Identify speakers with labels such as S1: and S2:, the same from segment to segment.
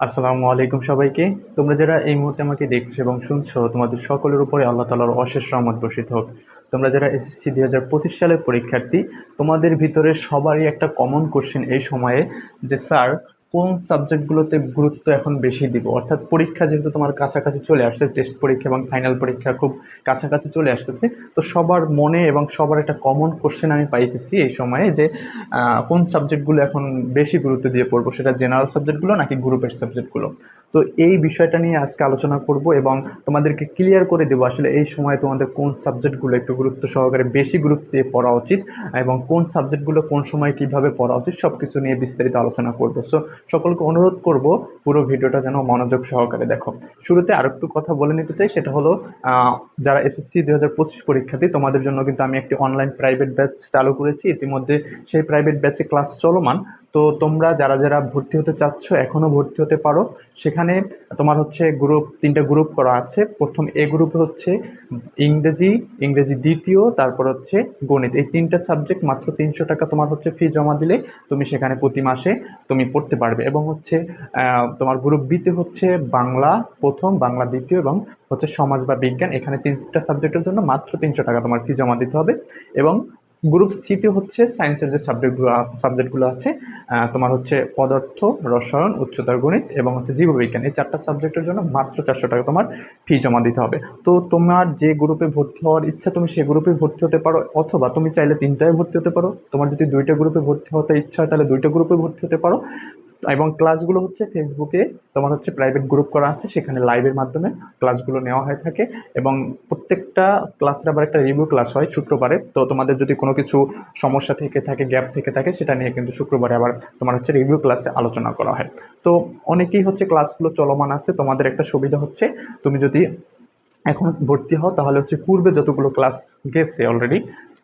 S1: আসসালামু আলাইকুম সবাইকে। তোমরা যারা এই মুহূর্তে আমাকে দেখছ এবং শুনছো, তোমাদের সকলের উপরে আল্লাহ তালার অশেষ রহমত বসিত হোক। তোমরা যারা এসএসসি দুই হাজার পঁচিশ সালের পরীক্ষার্থী, তোমাদের ভিতরে সবারই একটা কমন কোশ্চেন এই সময়ে যে, স্যার কোন সাবজেক্টগুলোতে গুরুত্ব এখন বেশি দিব? অর্থাৎ পরীক্ষা যেহেতু তোমার কাছাকাছি চলে আসছে টেস্ট পরীক্ষা এবং ফাইনাল পরীক্ষা খুব কাছাকাছি চলে আসতেছে, তো সবার মনে এবং সবার একটা কমন কোশ্চেন আমি পাইতেছি এই সময়ে যে কোন সাবজেক্টগুলো এখন বেশি গুরুত্ব দিয়ে পড়ব? সেটা জেনারেল সাবজেক্টগুলো নাকি গ্রুপের সাবজেক্টগুলো তো এই বিষয়টা নিয়ে আজকে আলোচনা করব এবং তোমাদেরকে ক্লিয়ার করে দেবো আসলে এই সময় তোমাদের কোন সাবজেক্টগুলো একটু গুরুত্ব সহকারে বেশি গুরুত্ব দিয়ে পড়া উচিত এবং কোন সাবজেক্টগুলো কোন সময় কীভাবে পড়া উচিত সব কিছু নিয়ে বিস্তারিত আলোচনা করব। সো সকলকে অনুরোধ করব পুরো ভিডিওটা যেন মনোযোগ সহকারে দেখো। শুরুতে আর একটু কথা বলে নিতে চাই, সেটা হলো যারা এসএসসি দু হাজার পঁচিশ পরীক্ষার্থী, তোমাদের জন্য কিন্তু আমি একটি অনলাইন প্রাইভেট ব্যাচ চালু করেছি। ইতিমধ্যে সেই প্রাইভেট ব্যাচে ক্লাস চলমান। তো তোমরা যারা যারা ভর্তি হতে চাচ্ছ এখনও ভর্তি হতে পারো। সেখানে তোমার হচ্ছে গ্রুপ তিনটা গ্রুপ করা আছে। প্রথম এ গ্রুপ হচ্ছে ইংরেজি ইংরেজি দ্বিতীয়, তারপর হচ্ছে গণিত। এই তিনটা সাবজেক্ট মাত্র তিনশো টাকা তোমার হচ্ছে ফি জমা দিলে তুমি সেখানে প্রতি মাসে তুমি পড়তে পারবে। এবং হচ্ছে তোমার গ্রুপ বিতে হচ্ছে বাংলা প্রথম, বাংলা দ্বিতীয় এবং হচ্ছে সমাজ বা বিজ্ঞান। এখানে তিনটা সাবজেক্টের জন্য মাত্র তিনশো টাকা তোমার ফি জমা দিতে হবে। এবং গ্রুপ সিতে হচ্ছে সায়েন্সের যে সাবজেক্টগুলো সাবজেক্টগুলো আছে তোমার হচ্ছে পদার্থ, রসায়ন, উচ্চতর গণিত এবং হচ্ছে জীববিজ্ঞান। এই চারটা সাবজেক্টের জন্য মাত্র চারশো টাকা তোমার ফি জমা দিতে হবে। তো তোমার যে গ্রুপে ভর্তি হওয়ার ইচ্ছা, তুমি সেই গ্রুপে ভর্তি হতে পারো, অথবা তুমি চাইলে তিনটায় ভর্তি হতে পারো। তোমার যদি দুইটা গ্রুপে ভর্তি হতে ইচ্ছা হয়, তাহলে দুইটা গ্রুপে ভর্তি হতে পারো। এবং ক্লাসগুলো হচ্ছে ফেসবুকে তোমার হচ্ছে প্রাইভেট গ্রুপ করা আছে, সেখানে লাইভের মাধ্যমে ক্লাসগুলো নেওয়া হয়ে থাকে এবং প্রত্যেকটা ক্লাসের আবার একটা রিভিউ ক্লাস হয় শুক্রবারে। তো তোমাদের যদি কোনো কিছু সমস্যা থেকে থাকে গ্যাপ থেকে থাকে, সেটা নিয়ে কিন্তু শুক্রবারে আবার তোমার হচ্ছে রিভিউ ক্লাসে আলোচনা করা হয়। তো অনেকেই হচ্ছে ক্লাসগুলো চলমান আছে, তোমাদের একটা সুবিধা হচ্ছে, তুমি যদি এখন ভর্তি হও, তাহলে হচ্ছে পূর্বে যতগুলো ক্লাস গেছে অলরেডি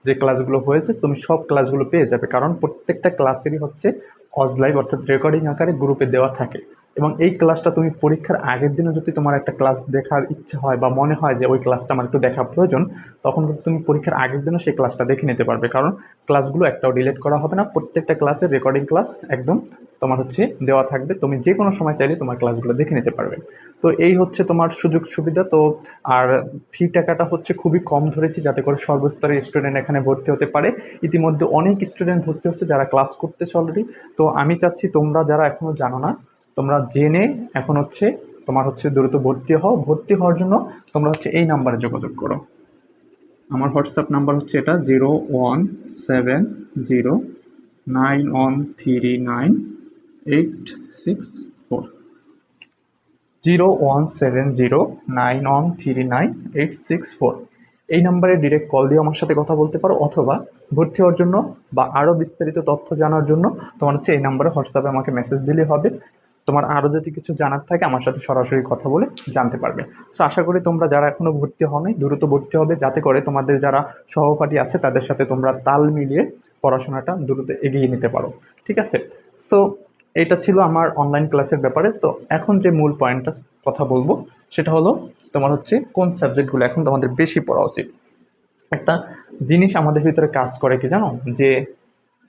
S1: যে ক্লাসগুলো হয়েছে, তুমি সব ক্লাসগুলো পেয়ে যাবে। কারণ প্রত্যেকটা ক্লাসেরই হচ্ছে অজ লাইভ অর্থাৎ রেকর্ডিং আকারে গ্রুপে দেওয়া থাকে। এবং এই ক্লাসটা তুমি পরীক্ষার আগের দিনও যদি তোমার একটা ক্লাস দেখার ইচ্ছা হয় বা মনে হয় যে ওই ক্লাসটা আমার একটু দেখা প্রয়োজন, তখন কিন্তু তুমি পরীক্ষার আগের দিনও সেই ক্লাসটা দেখে নিতে পারবে। কারণ ক্লাসগুলো একটাও ডিলিট করা হবে না, প্রত্যেকটা ক্লাসের রেকর্ডিং ক্লাস একদম তোমার হচ্ছে দেওয়া থাকবে। তুমি যে কোনো সময় চাইলে তোমার ক্লাসগুলো দেখে নিতে পারবে। তো এই হচ্ছে তোমার সুযোগ সুবিধা তো আর ফি টাকাটা হচ্ছে খুবই কম ধরেছি যাতে করে সর্বস্তরের স্টুডেন্ট এখানে ভর্তি হতে পারে। ইতিমধ্যে অনেক স্টুডেন্ট ভর্তি হচ্ছে যারা ক্লাস করতেছে অলরেডি তো আমি চাচ্ছি তোমরা যারা এখনও জানো না তোমরা জেনে এখন হচ্ছে তোমার হচ্ছে দ্রুত ভর্তি হও। ভর্তি হওয়ার জন্য তোমরা হচ্ছে এই নাম্বারে যোগাযোগ করো। আমার হোয়াটসঅ্যাপ নাম্বার হচ্ছে এটা zero one seven zero nine one three nine eight six four. Zero one seven zero nine one three nine eight six four. এই নাম্বারে ডিরেক্ট কল দিয়ে আমার সাথে কথা বলতে পারো, অথবা ভর্তি হওয়ার জন্য বা আরও বিস্তারিত তথ্য জানার জন্য তোমার হচ্ছে এই নাম্বারে হোয়াটসঅ্যাপে আমাকে মেসেজ দিলে হবে। তোমার আরও যদি কিছু জানার থাকে, আমার সাথে সরাসরি কথা বলে জানতে পারবে। সো আশা করি তোমরা যারা এখনও ভর্তি হও দ্রুত ভর্তি হবে, যাতে করে তোমাদের যারা সহপাঠী আছে, তাদের সাথে তোমরা তাল মিলিয়ে পড়াশোনাটা দ্রুত এগিয়ে নিতে পারো। ঠিক আছে? সো এটা ছিল আমার অনলাইন ক্লাসের ব্যাপারে। তো, এখন যে মূল পয়েন্টটা কথা বলব, সেটা হলো তোমার হচ্ছে কোন সাবজেক্টগুলো এখন তোমাদের বেশি পড়া উচিত। একটা জিনিস আমাদের ভিতরে কাজ করে কি জানো? যে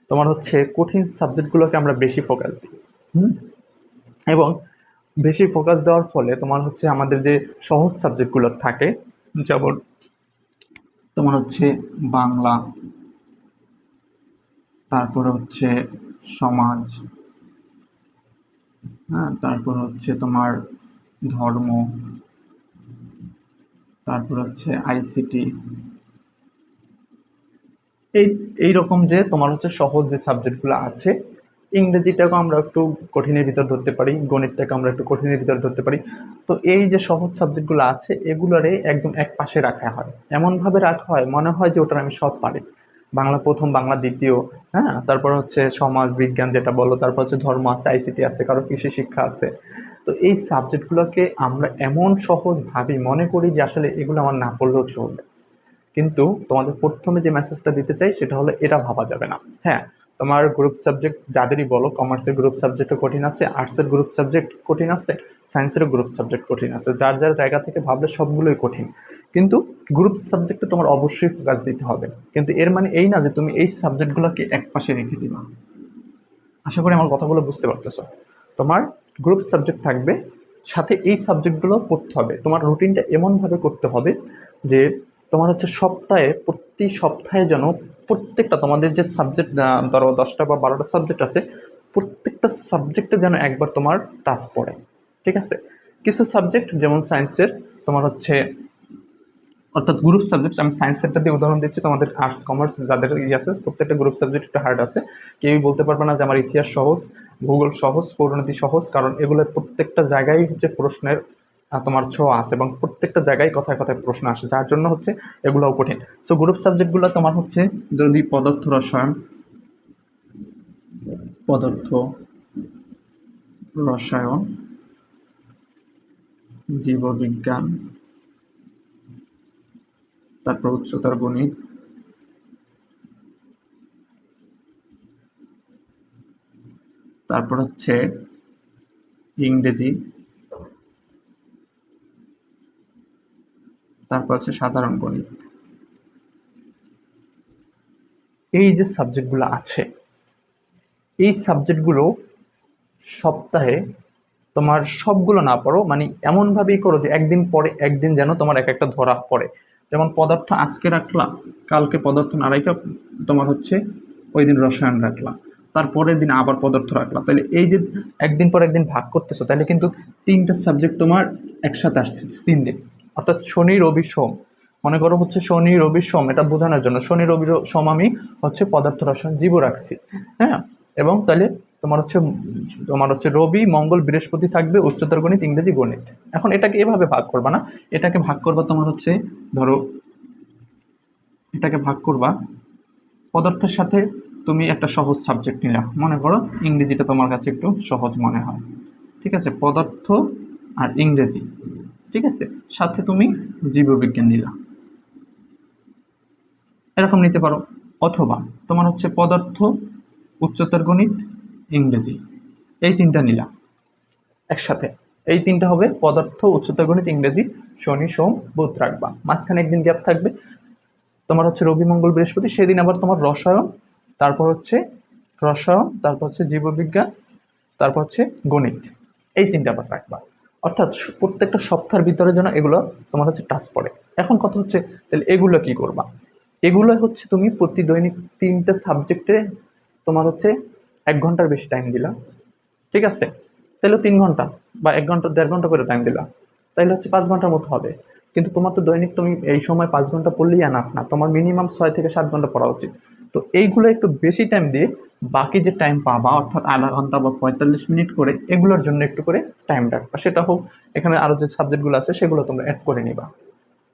S1: তোমার হচ্ছে কঠিন সাবজেক্টগুলোকে আমরা বেশি ফোকাস দিই। হুম? এবং বেশি ফোকাস দেওয়ার ফলে তোমার হচ্ছে আমাদের যে সহজ সাবজেক্টগুলো থাকে, যেমন তোমার হচ্ছে বাংলা, তারপরে হচ্ছে সমাজ হ্যাঁ তারপর হচ্ছে তোমার ধর্ম, তারপর হচ্ছে আইসিটি এই এই রকম যে তোমার হচ্ছে সহজ যে সাবজেক্টগুলো আছে ইংরেজিটাকে আমরা একটু কঠিনের ভিতর ধরতে পারি, গণিতটাকে আমরা একটু কঠিনের ভিতর ধরতে পারি। তো এই যে সহজ সাবজেক্টগুলো আছে, এগুলোরে একদম এক পাশে রাখা হয়। এমনভাবে রাখা হয়, মনে হয় যে ওটার আমি সব পারি। বাংলা প্রথম, বাংলা দ্বিতীয় হ্যাঁ? তারপর হচ্ছে সমাজ, বিজ্ঞান যেটা বলো, তারপর হচ্ছে ধর্ম আছে আইসিটি আছে, কারও কৃষি শিক্ষা আছে। তো এই সাবজেক্টগুলোকে আমরা এমন সহজ ভাবি মনে করি যে আসলে এগুলো আমার না পড়লেও চলবে। কিন্তু তোমাদের প্রথমে যে মেসেজটা দিতে চাই, সেটা হলো, এটা ভাবা যাবে না। হ্যাঁ? তোমার গ্রুপ সাবজেক্ট যাদেরই বলো কমার্সের গ্রুপ সাবজেক্টও কঠিন আছে আর্টসের গ্রুপ সাবজেক্ট কঠিন আছে সায়েন্সেরও গ্রুপ সাবজেক্ট কঠিন আছে। যার যার জায়গা থেকে ভাবলে সবগুলোই কঠিন। কিন্তু গ্রুপ সাবজেক্টে তোমার অবশ্যই ফোকাস দিতে হবে। কিন্তু এর মানে এই না যে তুমি এই সাবজেক্টগুলোকে এক পাশে রেখে দিবা। আশা করি আমার কথাগুলো বুঝতে পারতেছো। তোমার গ্রুপ সাবজেক্ট থাকবে, সাথে এই সাবজেক্টগুলো পড়তে হবে। তোমার রুটিনটা এমনভাবে করতে হবে যে তোমার হচ্ছে সপ্তাহে, প্রতি সপ্তাহে যেন প্রত্যেকটা তোমাদের যে সাবজেক্ট ধরো দশটা বা বারোটা সাবজেক্ট আছে, প্রত্যেকটা সাবজেক্টে যেন একবার তোমার টাচ পড়ে, ঠিক আছে? কিছু সাবজেক্ট যেমন সায়েন্সের তোমার হচ্ছে, অর্থাৎ গ্রুপ সাবজেক্ট আমি সায়েন্স সেক্টর দিয়ে উদাহরণ দিচ্ছি, তোমাদের আর্টস কমার্স যাদের ইয়ে আছে, প্রত্যেকটা গ্রুপ সাবজেক্ট একটু হার্ড আছে। কেউই বলতে পারবে না যে আমার ইতিহাস সহজ, ভূগোল সহজ পরিণতি সহজ, কারণ এগুলো প্রত্যেকটা জায়গায় হচ্ছে প্রশ্নের তোমার ছোঁয়া আছে এবং প্রত্যেকটা জায়গায় কথায় কথায় প্রশ্ন আসে, যার জন্য হচ্ছে এগুলোও কঠিন। সো গ্রুপ সাবজেক্টগুলো তোমার হচ্ছে যদি পদার্থ রসায়ন পদার্থ রসায়ন, জীববিজ্ঞান, তারপর উচ্চতার গণিত, তারপর হচ্ছে ইংরেজি তারপর হচ্ছে সাধারণ গণিত। এই যে সাবজেক্টগুলো আছে, এই সাবজেক্টগুলো সপ্তাহে তোমার সবগুলো না পড়ো মানে এমনভাবেই করো যে একদিন পরে একদিন যেন তোমার এক একটা ধরা পড়ে। যেমন পদার্থ আজকে রাখলা কালকে পদার্থ না রাখা তোমার হচ্ছে ওই দিন রসায়ন রাখলা তারপরের দিন আবার পদার্থ রাখলা তাহলে এই যে একদিন পর একদিন ভাগ করতেছো, তাহলে কিন্তু তিনটা সাবজেক্ট তোমার একসাথে আসছে, তিন দিন। অর্থাৎ শনি, রবি, সোম। মনে করো হচ্ছে শনি, রবি, সোম, এটা বোঝানোর জন্য। শনি, রবি সোম আমি হচ্ছে পদার্থ রসায়ন জীব রাখছি হ্যাঁ? এবং তাহলে তোমার হচ্ছে তোমার হচ্ছে রবি, মঙ্গল, বৃহস্পতি থাকবে, উচ্চতর গণিত, ইংরেজি গণিত। এখন এটাকে এভাবে ভাগ করবা না, এটাকে ভাগ করবা তোমার হচ্ছে, ধরো, এটাকে ভাগ করবা, পদার্থের সাথে তুমি একটা সহজ সাবজেক্ট নিলা। মনে করো ইংরেজিটা তোমার কাছে একটু সহজ মনে হয়। ঠিক আছে? পদার্থ আর ইংরেজি। ঠিক আছে? সাথে তুমি জীববিজ্ঞান নিলা এরকম নিতে পারো। অথবা তোমার হচ্ছে পদার্থ, উচ্চতর গণিত, ইংরেজি। এই তিনটা নিলা। একসাথে। এই তিনটা হবে পদার্থ, উচ্চতর গণিত, ইংরেজি, শনি, সোম, বুধ রাখবা মাঝখানে একদিন গ্যাপ থাকবে। তোমার হচ্ছে রবি, মঙ্গল, বৃহস্পতি, সেদিন আবার তোমার রসায়ন, তারপর হচ্ছে রসায়ন, তারপর হচ্ছে জীববিজ্ঞান, তারপর হচ্ছে গণিত। এই তিনটা আবার রাখবা। অর্থাৎ প্রত্যেকটা সপ্তাহের ভিতরে যেন এগুলো তোমার হচ্ছে টাচ পড়ে। এখন কথা হচ্ছে, তাহলে এগুলো কি করবা? এগুলো হচ্ছে তুমি প্রতি দৈনিক তিনটে সাবজেক্টে তোমার হচ্ছে এক ঘণ্টার বেশি টাইম দিলা। ঠিক আছে? তাহলে তিন ঘণ্টা বা এক ঘণ্টা, দেড় ঘণ্টা করে টাইম দিলা। তাইলে হচ্ছে পাঁচ ঘণ্টার মতো হবে। কিন্তু তোমার তো দৈনিক তুমি এই সময় পাঁচ ঘণ্টা পড়লেই আনাফ না। তোমার মিনিমাম ছয় থেকে সাত ঘণ্টা পড়া উচিত। তো এইগুলো একটু বেশি টাইম দিয়ে বাকি যে টাইম পাবা, অর্থাৎ আধা ঘণ্টা বা পঁয়তাল্লিশ মিনিট করে এগুলোর জন্য একটু করে টাইম রাখবা। সেটা হোক, এখানে আরও যে সাবজেক্টগুলো আছে, সেগুলো তোমরা অ্যাড করে নিবা।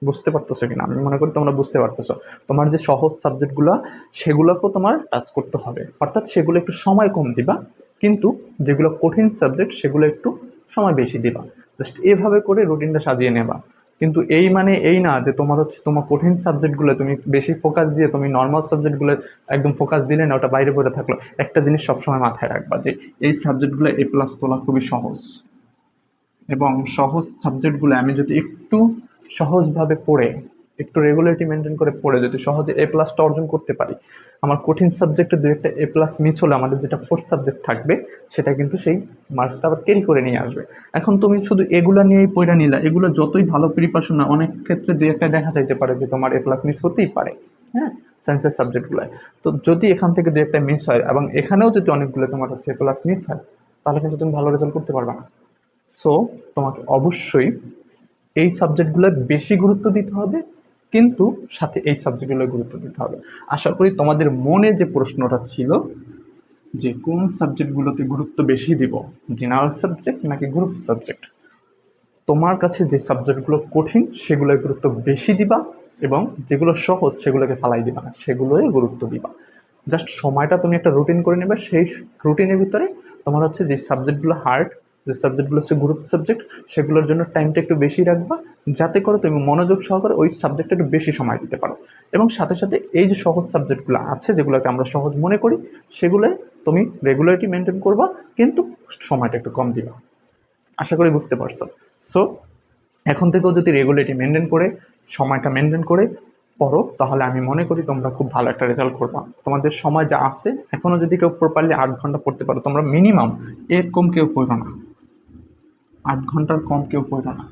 S1: বুঝতে পারতেছো কিনা? আমি মনে করি তোমরা বুঝতে পারতেছো। তোমার যে সহজ সাবজেক্টগুলো সেগুলোকেও তোমার টাচ করতে হবে। অর্থাৎ সেগুলো একটু সময় কম দিবা, কিন্তু যেগুলো কঠিন সাবজেক্ট সেগুলো একটু সময় বেশি দিবা। জাস্ট এভাবে করে রুটিনটা সাজিয়ে নেবা। কিন্তু এই মানে এই না যে তোমার হচ্ছে তোমার কঠিন সাবজেক্টগুলো তুমি বেশি ফোকাস দিয়ে তুমি নর্মাল সাবজেক্টগুলো একদম ফোকাস দিলে না, ওটা বাইরে পড়ে থাকল। একটা জিনিস সবসময় মাথায় রাখবা যে এই সাবজেক্টগুলো এ প্লাস তোলা খুবই সহজ। এবং সহজ সাবজেক্টগুলো আমি যদি একটু সহজভাবে পড়ে একটু রেগুলারিটি মেনটেন করে পড়ে যদি সহজে এ প্লাসটা অর্জন করতে পারি। আমার কঠিন সাবজেক্টে দু একটা এ প্লাস মিস হলে আমাদের যেটা ফোর্থ সাবজেক্ট থাকবে, সেটা কিন্তু সেই মার্কসটা আবার ক্যারি করে নিয়ে আসবে। এখন তুমি শুধু এগুলো নিয়েই পড়ে নিলা, এগুলো যতই ভালো প্রিপারেশন না, অনেক ক্ষেত্রে দু একটা দেখা যাইতে পারে যে তোমার এ প্লাস মিস হতেই পারে হ্যাঁ? সায়েন্সের সাবজেক্টগুলোয় তো যদি এখান থেকে দু একটা মিস হয়, এবং এখানেও যদি অনেকগুলো তোমার হচ্ছে এ প্লাস মিস হয়, তাহলে কিন্তু তুমি ভালো রেজাল্ট করতে পারবে না। সো তোমাকে অবশ্যই এই সাবজেক্টগুলো বেশি গুরুত্ব দিতে হবে কিন্তু সাথে এই সাবজেক্টগুলো গুরুত্ব দিতে হবে। আশা করি তোমাদের মনে যে প্রশ্নটা ছিল, যে কোন সাবজেক্টগুলোতে গুরুত্ব বেশি দিব জেনারেল সাবজেক্ট নাকি গ্রুপ সাবজেক্ট তোমার কাছে যে সাবজেক্টগুলো কঠিন, সেগুলোয় গুরুত্ব বেশি দিবা এবং যেগুলো সহজ, সেগুলোকে ফালাই দিবা না সেগুলোই গুরুত্ব দিবা। জাস্ট সময়টা তুমি একটা রুটিন করে নেবে, সেই রুটিনের ভিতরে তোমার হচ্ছে যে সাবজেক্টগুলো হার্ড যে সাবজেক্টগুলো হচ্ছে গ্রুপ সাবজেক্ট সেগুলোর জন্য টাইমটা একটু বেশি রাখবা, যাতে করে তুমি মনোযোগ সহকারে ওই সাবজেক্টে একটু বেশি সময় দিতে পারো। এবং সাথে সাথে এই যে সহজ সাবজেক্টগুলো আছে, যেগুলোকে আমরা সহজ মনে করি, সেগুলো তুমি রেগুলারিটি মেনটেন করবা, কিন্তু সময়টা একটু কম দিবা। আশা করি বুঝতে পারছ। সো এখন থেকেও যদি রেগুলারিটি মেনটেন করে, সময়টা মেনটেন করে পড়ো, তাহলে আমি মনে করি তোমরা খুব ভালো একটা রেজাল্ট করবা। তোমাদের সময় যা আছে এখনও যদি কেউ প্রপারলি আট ঘণ্টা পড়তে পারো, তোমরা মিনিমাম এরকম কেউ পড়ো না। আট ঘণ্টার কম কেউ পড়ো না।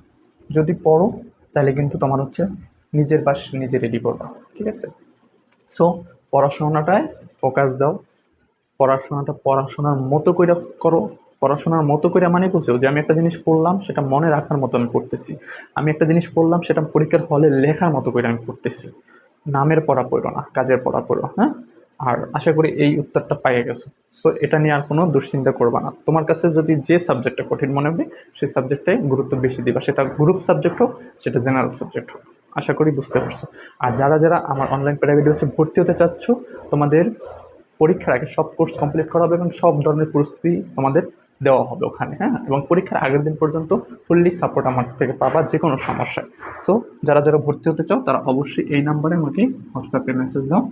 S1: যদি পড়ো, তাহলে কিন্তু তোমার হচ্ছে নিজের বাস নিজে রেডি করবা, ঠিক আছে? সো পড়াশোনাটায় ফোকাস দাও। পড়াশোনাটা পড়াশোনার মতো করে করো। পড়াশোনার মতো করে মানে বুঝো যে আমি একটা জিনিস পড়লাম, সেটা মনে রাখার মতো আমি পড়তেছি। আমি একটা জিনিস পড়লাম, সেটা পরীক্ষার হলে লেখার মতো করে আমি পড়তেছি। নামের পড়া পড়ো না, কাজের পড়া পড়ো হ্যাঁ? আর আশা করি এই উত্তরটা পাইয়ে গেছো। সো এটা নিয়ে আর কোনো দুশ্চিন্তা করবা না। তোমার কাছে যদি যে সাবজেক্টটা কঠিন মনে হবে, সেই সাবজেক্টটাই গুরুত্ব বেশি দিবা। সেটা গ্রুপ সাবজেক্ট হোক, সেটা জেনারেল সাবজেক্ট হোক। আশা করি বুঝতে পারছ। আর যারা যারা আমার অনলাইন প্রাইভেট কোর্সে ভর্তি হতে চাচ্ছ, তোমাদের পরীক্ষার আগে সব কোর্স কমপ্লিট করা হবে এবং সব ধরনের প্রস্তুতি তোমাদের দেওয়া হবে ওখানে হ্যাঁ? এবং পরীক্ষার আগের দিন পর্যন্ত ফুললি সাপোর্ট আমার থেকে পাবা যে কোনো সমস্যায়। সো যারা যারা ভর্তি হতে চাও, তারা অবশ্যই এই নাম্বারে আমাকে হোয়াটসঅ্যাপে মেসেজ দাও।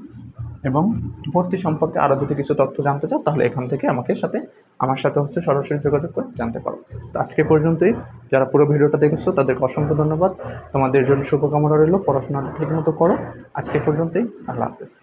S1: এবং ভর্তি সম্পর্কে আরও যদি কিছু তথ্য জানতে চাও, তাহলে এখান থেকে আমাকে সাথে, আমার সাথে হচ্ছে সরাসরি যোগাযোগ করে জানতে পারো। তো আজকে পর্যন্তই। যারা পুরো ভিডিওটা দেখেছ, তাদেরকে অসংখ্য ধন্যবাদ। তোমাদের জন্য শুভকামনা রইল। পড়াশোনাটা ঠিকমতো করো। আজকে পর্যন্তই। আল্লাহ হাফেজ।